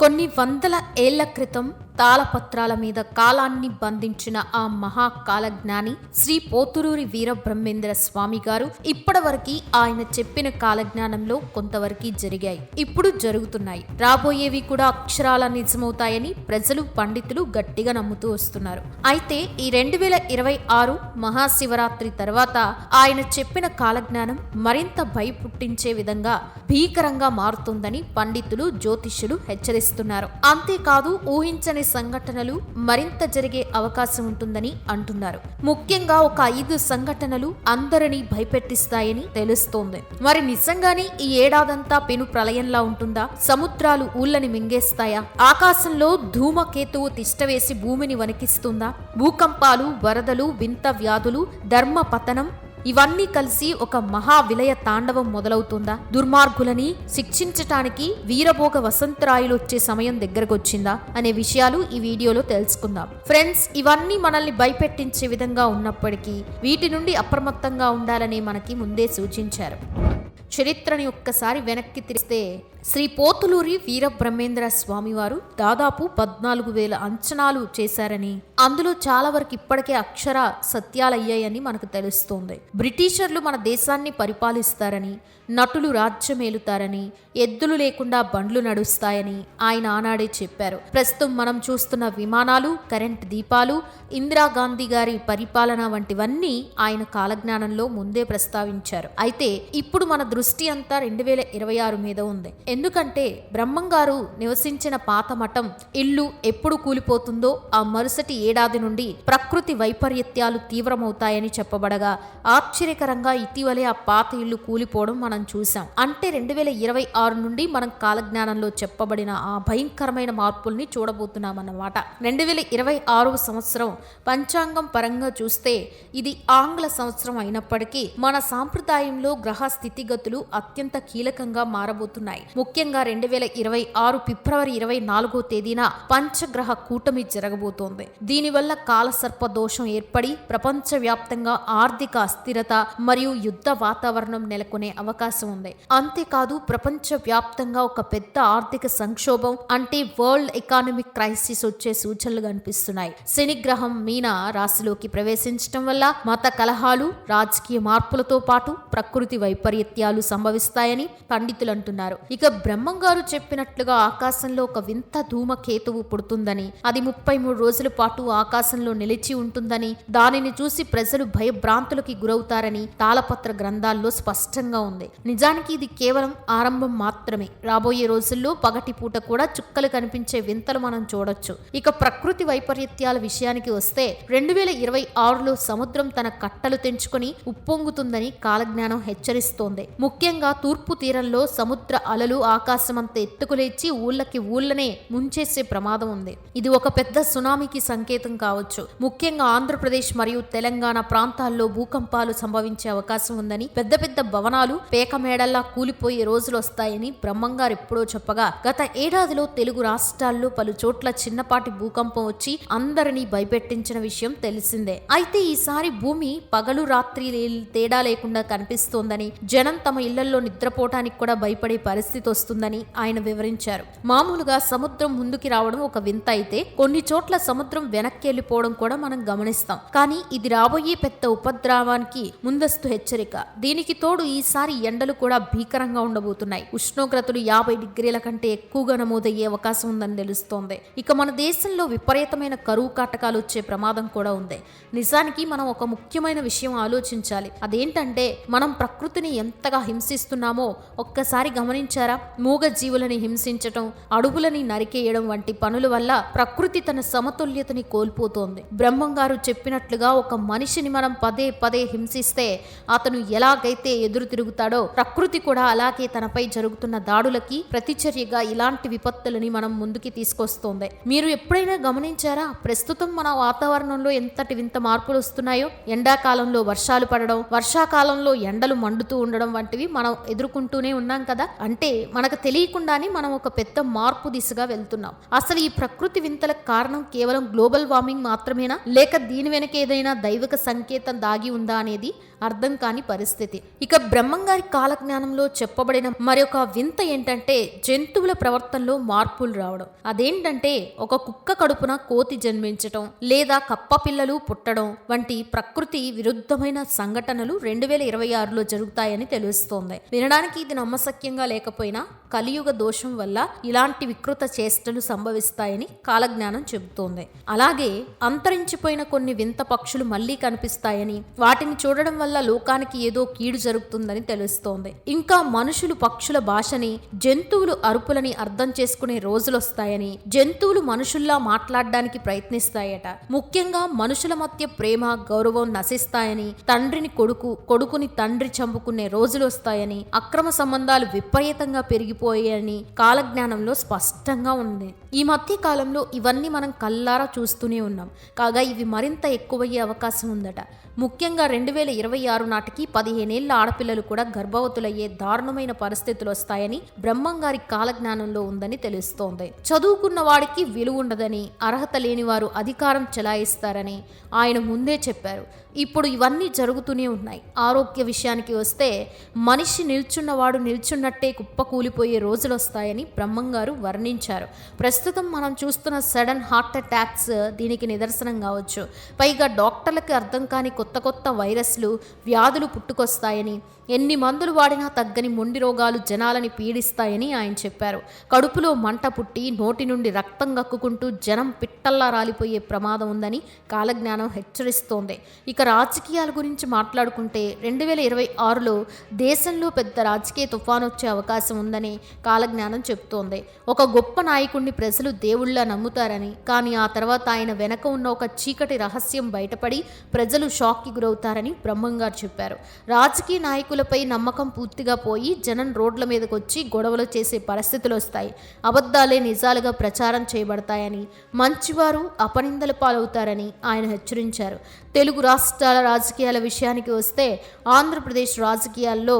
కొన్ని వందల ఏళ్ళ క్రితం తాళపత్రాల మీద కాలాన్ని బంధించిన ఆ మహా కాలజ్ఞాని శ్రీ పోతురూరి వీరబ్రహ్మేంద్ర స్వామి గారు ఇప్పటివరకు ఆయన చెప్పిన కాలజ్ఞానంలో కొంతవరకు జరిగాయి. ఇప్పుడు జరుగుతున్నాయి. రాబోయేవి కూడా అక్షరాల నిజమవుతాయని ప్రజలు పండితులు గట్టిగా నమ్ముతూ వస్తున్నారు. అయితే ఈ రెండు వేల ఇరవై ఆరు మహాశివరాత్రి తర్వాత ఆయన చెప్పిన కాలజ్ఞానం మరింత భయపుట్టించే విధంగా భీకరంగా మారుతుందని పండితులు జ్యోతిష్యులు హెచ్చరిస్తున్నారు. అంతేకాదు ఊహించని సంఘటనలు మరింత జరిగే అవకాశం ఉంటుందని అంటున్నారు. ముఖ్యంగా ఒక ఐదు సంఘటనలు అందరినీ భయపెట్టిస్తాయని తెలుస్తోంది. మరి నిజంగానే ఈ ఏడాదంతా పెను ప్రళయంలా ఉంటుందా? సముద్రాలు ఊళ్ళని మింగేస్తాయా? ఆకాశంలో ధూమకేతువు తిష్టవేసి భూమిని వణికిస్తుందా? భూకంపాలు వరదలు వింత వ్యాధులు ధర్మ పతనం ఇవన్నీ కలిసి ఒక మహా విలయ తాండవం మొదలవుతుందా? దుర్మార్గులని శిక్షించటానికి వీరభోగ వసంతరాయులు వచ్చే సమయం దగ్గరకొచ్చిందా? అనే విషయాలు ఈ వీడియోలో తెలుసుకుందాం. ఫ్రెండ్స్ ఇవన్నీ మనల్ని భయపెట్టించే విధంగా ఉన్నప్పటికీ వీటి నుండి అప్రమత్తంగా ఉండాలని మనకి ముందే సూచించారు. చరిత్రని ఒక్కసారి వెనక్కి తిరిస్తే శ్రీ పోతులూరి వీరబ్రహ్మేంద్ర స్వామివారు దాదాపు పద్నాలుగు వేల అంచనాలు చేశారని అందులో చాలా వరకు ఇప్పటికే అక్షర సత్యాలయ్యాయని మనకు తెలుస్తోంది. బ్రిటిషర్లు మన దేశాన్ని పరిపాలిస్తారని నటులు రాజ్యమేలుతారని ఎద్దులు లేకుండా బండ్లు నడుస్తాయని ఆయన ఆనాడే చెప్పారు. ప్రస్తుతం మనం చూస్తున్న విమానాలు కరెంట్ దీపాలు ఇందిరాగాంధీ గారి పరిపాలన వంటివన్నీ ఆయన కాలజ్ఞానంలో ముందే ప్రస్తావించారు. అయితే ఇప్పుడు మన దృష్టి అంతా రెండు వేల ఇరవై ఆరు మీద ఉంది. ఎందుకంటే బ్రహ్మంగారు నివసించిన పాత మఠం ఇల్లు ఎప్పుడు కూలిపోతుందో ఆ మరుసటి ఏడాది నుండి ప్రకృతి వైపరీత్యాలు తీవ్రమవుతాయని చెప్పబడగా ఆశ్చర్యకరంగా ఇటీవలే ఆ పాత ఇల్లు కూలిపోవడం మనం చూసాం అంటే రెండు వేల ఇరవై ఆరు నుండి మనం కాలజ్ఞానంలో చెప్పబడిన ఆ భయంకరమైన మార్పుల్ని చూడబోతున్నాం అన్నమాట రెండు వేల ఇరవై ఆరో సంవత్సరం పంచాంగం పరంగా చూస్తే ఇది ఆంగ్ల సంవత్సరం అయినప్పటికీ మన సాంప్రదాయంలో గ్రహ స్థితిగతులు అత్యంత కీలకంగా మారబోతున్నాయి. ముఖ్యంగా రెండు వేల ఇరవై ఆరు ఫిబ్రవరి ఇరవై నాలుగో తేదీన పంచగ్రహ కూటమి జరగబోతోంది. దీనివల్ల కాలసర్ప దోషం ఏర్పడి ప్రపంచవ్యాప్తంగా ఆర్థిక అస్థిరత మరియు యుద్ధ వాతావరణం నెలకొనే అవకాశం ఉంది. అంతేకాదు ప్రపంచ వ్యాప్తంగా ఒక పెద్ద ఆర్థిక సంక్షోభం అంటే వరల్డ్ ఎకానమిక్ క్రైసిస్ వచ్చే సూచనలు కనిపిస్తున్నాయి. శనిగ్రహం మీన రాశిలోకి ప్రవేశించడం వల్ల మత కలహాలు రాజకీయ మార్పులతో పాటు ప్రకృతి వైపరీత్యాలు సంభవిస్తాయని పండితులు అంటున్నారు ఇక బ్రహ్మం గారు చెప్పినట్లుగా ఆకాశంలో ఒక వింత ధూమకేతువు పుడుతుందని అది ముప్పై మూడు రోజుల పాటు ఆకాశంలో నిలిచి ఉంటుందని దానిని చూసి ప్రజలు భయభ్రాంతులకి గురవుతారని తాళపత్ర గ్రంథాల్లో స్పష్టంగా ఉంది. నిజానికి ఇది కేవలం ఆరంభం మాత్రమే. రాబోయే రోజుల్లో పగటి పూట కూడా చుక్కలు కనిపించే వింతలు మనం చూడొచ్చు. ఇక ప్రకృతి వైపరీత్యాల విషయానికి వస్తే రెండు వేల ఇరవై ఆరులో సముద్రం తన కట్టలు తెంచుకొని ఉప్పొంగుతుందని కాలజ్ఞానం హెచ్చరిస్తోంది. ముఖ్యంగా తూర్పు తీరంలో సముద్ర అలలు ఆకాశమంత ఎత్తుకులేచి ఊళ్ళకి ఊళ్ళనే ముంచేసే ప్రమాదం ఉంది. ఇది ఒక పెద్ద సునామీకి సంకేతం కావచ్చు. ముఖ్యంగా ఆంధ్రప్రదేశ్ మరియు తెలంగాణ ప్రాంతాల్లో భూకంపాలు సంభవించే అవకాశం ఉందని పెద్ద పెద్ద భవనాలు పేక మేడల్లా కూలిపోయే రోజులు వస్తాయని బ్రహ్మంగారు ఎప్పుడో చెప్పగా గత ఏడాదిలో తెలుగు రాష్ట్రాల్లో పలు చోట్ల చిన్నపాటి భూకంపం వచ్చి అందరినీ భయపెట్టించిన విషయం తెలిసిందే. అయితే ఈసారి భూమి పగలు రాత్రి తేడా లేకుండా కనిపిస్తోందని జనం తమ ఇళ్ళలో నిద్రపోవటానికి కూడా భయపడే పరిస్థితి వస్తుందని ఆయన వివరించారు. మామూలుగా సముద్రం ముందుకి రావడం ఒక వింత అయితే కొన్ని చోట్ల సముద్రం వెనక్కి వెళ్ళిపోవడం కూడా మనం గమనిస్తాం. కానీ ఇది రాబోయే పెద్ద ఉపద్రవానికి ముందస్తు హెచ్చరిక. దీనికి తోడు ఈసారి ఎండలు కూడా భీకరంగా ఉండబోతున్నాయి. ఉష్ణోగ్రతలు యాభై డిగ్రీల కంటే ఎక్కువగా నమోదయ్యే అవకాశం ఉందని తెలుస్తోంది. ఇక మన దేశంలో విపరీతమైన కరువు కాటకాలు వచ్చే ప్రమాదం కూడా ఉంది. నిజానికి మనం ఒక ముఖ్యమైన విషయం ఆలోచించాలి. అదేంటంటే మనం ప్రకృతిని ఎంతగా హింసిస్తున్నామో? ఒక్కసారి గమనించారా? మూగ జీవులని హింసించటం అడవులని నరికేయడం వంటి పనుల వల్ల ప్రకృతి తన సమతుల్యతని కోల్పోతోంది. బ్రహ్మం గారు చెప్పినట్లుగా ఒక మనిషిని మనం పదే పదే హింసిస్తే అతను ఎలాగైతే ఎదురు తిరుగుతాడో ప్రకృతి కూడా అలాగే తనపై జరుగుతున్న దాడులకి ప్రతిచర్యగా ఇలాంటి విపత్తులని మనం ముందుకి తీసుకొస్తోంది. మీరు ఎప్పుడైనా గమనించారా? ప్రస్తుతం మన వాతావరణంలో ఎంతటి వింత మార్పులు వస్తున్నాయో? ఎండాకాలంలో వర్షాలు పడడం వర్షాకాలంలో ఎండలు మండుతూ ఉండడం వంటి వంటివి మనం ఎదుర్కొంటూనే ఉన్నాం కదా? అంటే మనకు తెలియకుండానే మనం ఒక పెద్ద మార్పు దిశగా వెళ్తున్నాం. అసలు ఈ ప్రకృతి వింతలకు కారణం కేవలం గ్లోబల్ వార్మింగ్ మాత్రమేనా? లేక దీని వెనక ఏదైనా దైవిక సంకేతం దాగి ఉందా అనేది అర్థం కాని పరిస్థితి. ఇక బ్రహ్మంగారి కాలజ్ఞానంలో చెప్పబడిన మరొక వింత ఏంటంటే జంతువుల ప్రవర్తనలో మార్పులు రావడం. అదేంటంటే ఒక కుక్క కడుపున కోతి జన్మించటం లేదా కప్ప పిల్లలు పుట్టడం వంటి ప్రకృతి విరుద్ధమైన సంఘటనలు రెండు వేల ఇరవై ఆరులో జరుగుతాయని తెలుస్తోంది. వినడానికి ఇది నమ్మశక్యంగా లేకపోయినా కలియుగ దోషం వల్ల ఇలాంటి వికృత చేష్టలు సంభవిస్తాయని కాలజ్ఞానం చెబుతోంది. అలాగే అంతరించిపోయిన కొన్ని వింత పక్షులు మళ్ళీ కనిపిస్తాయని వాటిని చూడడం వల్ల లోకానికి ఏదో కీడు జరుగుతుందని తెలుస్తోంది. ఇంకా మనుషులు పక్షుల భాషని జంతువులు అరుపులని అర్థం చేసుకునే రోజులొస్తాయని జంతువులు మనుషుల్లా మాట్లాడడానికి ప్రయత్నిస్తాయట. ముఖ్యంగా మనుషుల మధ్య ప్రేమ గౌరవం నశిస్తాయని తండ్రిని కొడుకు కొడుకుని తండ్రి చంపుకునే రోజులు వస్తాయని అక్రమ సంబంధాలు విపరీతంగా పెరిగిపోయాయని కాలజ్ఞానంలో స్పష్టంగా ఉంది. ఈ మధ్య కాలంలో ఇవన్నీ మనం కల్లారా చూస్తూనే ఉన్నాం. కాగా ఇవి మరింత ఎక్కువయ్యే అవకాశం ఉందట. ముఖ్యంగా రెండు వేల ఇరవై ఆరు నాటికి పదిహేనేళ్ళ ఆడపిల్లలు కూడా గర్భవతులయ్యే దారుణమైన పరిస్థితులు వస్తాయని బ్రహ్మంగారి కాలజ్ఞానంలో ఉందని తెలుస్తోంది. చదువుకున్న వాడికి విలువ ఉండదని అర్హత లేని వారు అధికారం చెలాయిస్తారని ఆయన ముందే చెప్పారు. ఇప్పుడు ఇవన్నీ జరుగుతూనే ఉన్నాయి. ఆరోగ్య విషయానికి వస్తే మనిషి నిల్చున్నవాడు నిల్చున్నట్టే కుప్పకూలిపోయే రోజులు వస్తాయని బ్రహ్మంగారు వర్ణించారు. ప్రస్తుతం మనం చూస్తున్న సడన్ హార్ట్ అటాక్స్ దీనికి నిదర్శనం కావచ్చు. పైగా డాక్టర్లకు అర్థం కాని కొత్త కొత్త వైరస్లు వ్యాధులు పుట్టుకొస్తాయని ఎన్ని మందులు వాడినా తగ్గని మొండి రోగాలు జనాలని పీడిస్తాయని ఆయన చెప్పారు. కడుపులో మంట పుట్టి నోటి నుండి రక్తం గక్కుకుంటూ జనం పిట్టల్లా రాలిపోయే ప్రమాదం ఉందని కాలజ్ఞానం హెచ్చరిస్తోంది. ఇక రాజకీయాల గురించి మాట్లాడుకుంటే రెండు వేల ఇరవై ఆరులో దేశంలో పెద్ద రాజకీయ తుఫాను వచ్చే అవకాశం ఉందని కాలజ్ఞానం చెబుతోంది. ఒక గొప్ప నాయకుడిని ప్రజలు దేవుళ్ళ నమ్ముతారని కానీ ఆ తర్వాత ఆయన వెనక ఉన్న ఒక చీకటి రహస్యం బయటపడి ప్రజలు షాక్కి గురవుతారని బ్రహ్మంగారు చెప్పారు. రాజకీయ నాయకులపై నమ్మకం పూర్తిగా పోయి జనం రోడ్ల మీదకు వచ్చి గొడవలు చేసే పరిస్థితులు వస్తాయి. అబద్ధాలే నిజాలుగా ప్రచారం చేయబడతాయని మంచివారు అపనిందల పాలవుతారని ఆయన హెచ్చరించారు. తెలుగు రాష్ట్రాల రాజకీయాల విషయానికి వస్తే ఆంధ్రప్రదేశ్ రాజకీయాల్లో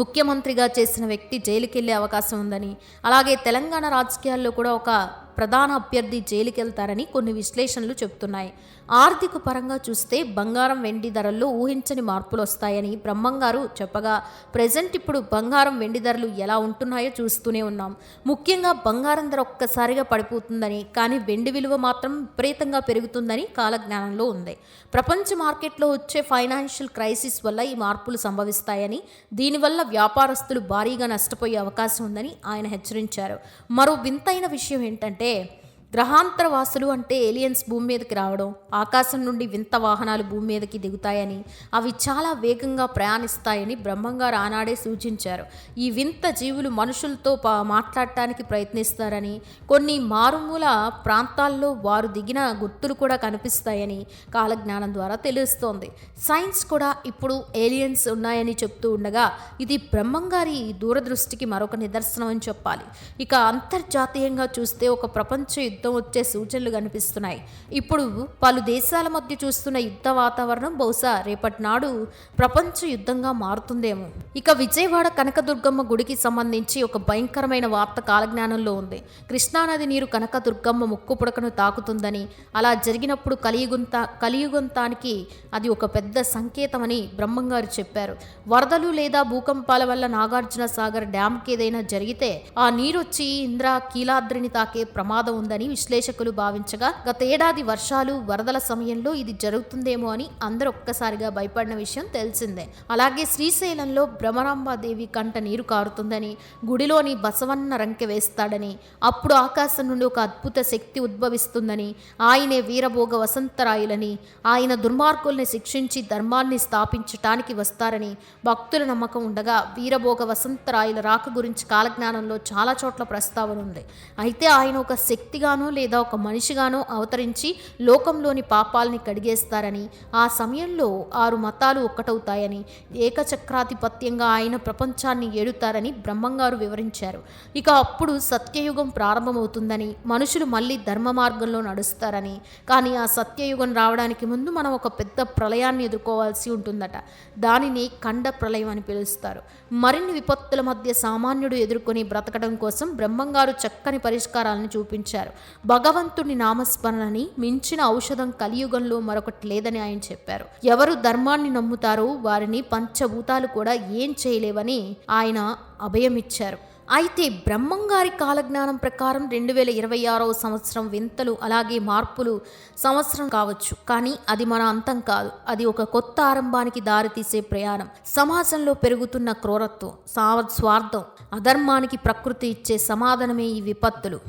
ముఖ్యమంత్రిగా చేసిన వ్యక్తి జైలుకెళ్ళే అవకాశం ఉందని అలాగే తెలంగాణ రాజకీయాల్లో కూడా ఒక ప్రధాన అభ్యర్థి జైలుకెళ్తారని కొన్ని విశ్లేషణలు చెబుతున్నాయి. ఆర్థిక పరంగా చూస్తే బంగారం వెండి ధరల్లో ఊహించని మార్పులు వస్తాయని బ్రహ్మంగారు చెప్పగా ప్రజెంట్ ఇప్పుడు బంగారం వెండి ధరలు ఎలా ఉంటున్నాయో చూస్తూనే ఉన్నాం. ముఖ్యంగా బంగారం ధర ఒక్కసారిగా పడిపోతుందని కానీ వెండి విలువ మాత్రం విపరీతంగా పెరుగుతుందని కాలజ్ఞానంలో ఉంది. ప్రపంచ మార్కెట్లో వచ్చే ఫైనాన్షియల్ క్రైసిస్ వల్ల ఈ మార్పులు సంభవిస్తాయని దీనివల్ల వ్యాపారస్తులు భారీగా నష్టపోయే అవకాశం ఉందని ఆయన హెచ్చరించారు. మరో వింతైన విషయం ఏంటంటే T. వాసులు అంటే ఏలియన్స్ భూమి మీదకి రావడం ఆకాశం నుండి వింత వాహనాలు భూమి మీదకి దిగుతాయని అవి చాలా వేగంగా ప్రయాణిస్తాయని బ్రహ్మంగారు ఆనాడే సూచించారు. ఈ వింత జీవులు మనుషులతో పా మాట్లాడటానికి ప్రయత్నిస్తారని కొన్ని మారుమూల ప్రాంతాల్లో వారు దిగిన గుర్తులు కూడా కనిపిస్తాయని కాలజ్ఞానం ద్వారా తెలుస్తోంది. సైన్స్ కూడా ఇప్పుడు ఏలియన్స్ ఉన్నాయని చెప్తూ ఉండగా ఇది బ్రహ్మంగారి దూరదృష్టికి మరొక నిదర్శనం అని చెప్పాలి. ఇక అంతర్జాతీయంగా చూస్తే ఒక ప్రపంచ యుద్ధం వచ్చే సూచనలు కనిపిస్తున్నాయి. ఇప్పుడు పలు దేశాల మధ్య చూస్తున్న యుద్ధ వాతావరణం బహుశా రేపటి నాడు ప్రపంచ యుద్ధంగా మారుతుందేమో. ఇక విజయవాడ కనకదుర్గమ్మ గుడికి సంబంధించి ఒక భయంకరమైన వార్త కాలజ్ఞానంలో ఉంది. కృష్ణానది నీరు కనకదుర్గమ్మ ముక్కు పుడకను తాకుతుందని అలా జరిగినప్పుడు కలియుగుంత కలియుగంతానికి అది ఒక పెద్ద సంకేతమని బ్రహ్మంగారు చెప్పారు. వరదలు లేదా భూకంపాల వల్ల నాగార్జున సాగర్ డ్యామ్కి ఏదైనా జరిగితే ఆ నీరొచ్చి ఇంద్ర కీలాద్రిని తాకే ప్రమాదం ఉందని విశ్లేషకులు భావించగా గత ఏడాది వర్షాలు వరదల సమయంలో ఇది జరుగుతుందేమో అని అందరూ ఒక్కసారిగా భయపడిన విషయం తెలిసిందే. అలాగే శ్రీశైలంలో భ్రమరాంబాదేవి కంట నీరు కారుతుందని గుడిలోని బసవన్న రంకె వేస్తాడని అప్పుడు ఆకాశం నుండి ఒక అద్భుత శక్తి ఉద్భవిస్తుందని ఆయనే వీరభోగ వసంతరాయులని ఆయన దుర్మార్గుల్ని శిక్షించి ధర్మాన్ని స్థాపించటానికి వస్తారని భక్తుల నమ్మకం ఉండగా వీరభోగ వసంతరాయుల రాక గురించి కాలజ్ఞానంలో చాలా చోట్ల ప్రస్తావన ఉంది. అయితే ఆయన ఒక శక్తిగా దేవతగానో లేదా ఒక మనిషిగానో అవతరించి లోకంలోని పాపాలని కడిగేస్తారని ఆ సమయంలో ఆరు మతాలు ఒక్కటవుతాయని ఏకచక్రాధిపత్యంగా ఆయన ప్రపంచాన్ని ఏడుతారని బ్రహ్మంగారు వివరించారు. ఇక అప్పుడు సత్యయుగం ప్రారంభమవుతుందని మనుషులు మళ్ళీ ధర్మ మార్గంలో నడుస్తారని కానీ ఆ సత్యయుగం రావడానికి ముందు మనం ఒక పెద్ద ప్రళయాన్ని ఎదుర్కోవాల్సి ఉంటుందట. దానిని ఖండ ప్రళయం అని పిలుస్తారు. మరిన్ని విపత్తుల మధ్య సామాన్యుడు ఎదుర్కొని బ్రతకడం కోసం బ్రహ్మంగారు చక్కని పరిష్కారాలను చూపించారు. భగవంతుని నామస్మరణని మించిన ఔషధం కలియుగంలో మరొకటి లేదని ఆయన చెప్పారు. ఎవరు ధర్మాన్ని నమ్ముతారో వారిని పంచభూతాలు కూడా ఏం చేయలేవని ఆయన అభయమిచ్చారు. అయితే బ్రహ్మంగారి కాలజ్ఞానం ప్రకారం రెండు వేల ఇరవై ఆరవ సంవత్సరం వింతలు అలాగే మార్పులు సంవత్సరం కావచ్చు. కానీ అది మన అంతం కాదు. అది ఒక కొత్త ఆరంభానికి దారితీసే ప్రయాణం. సమాజంలో పెరుగుతున్న క్రూరత్వం సావ స్వార్థం అధర్మానికి ప్రకృతి ఇచ్చే సమాధానమే ఈ విపత్తులు.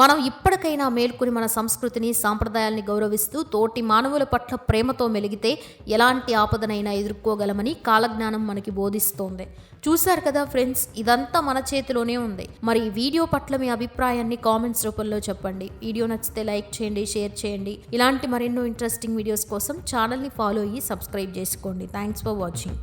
మనం ఇప్పటికైనా మేల్కొని మన సంస్కృతిని సాంప్రదాయాల్ని గౌరవిస్తూ తోటి మానవుల పట్ల ప్రేమతో మెలిగితే ఎలాంటి ఆపదనైనా ఎదుర్కోగలమని కాలజ్ఞానం మనకి బోధిస్తోంది. చూశారు కదా ఫ్రెండ్స్ ఇదంతా మన చేతిలోనే ఉంది. మరి ఈ వీడియో పట్ల మీ అభిప్రాయాన్ని కామెంట్స్ రూపంలో చెప్పండి. వీడియో నచ్చితే లైక్ చేయండి షేర్ చేయండి. ఇలాంటి మరెన్నో ఇంట్రెస్టింగ్ వీడియోస్ కోసం ఛానల్ని ఫాలో అయ్యి సబ్స్క్రైబ్ చేసుకోండి. Thanks for watching.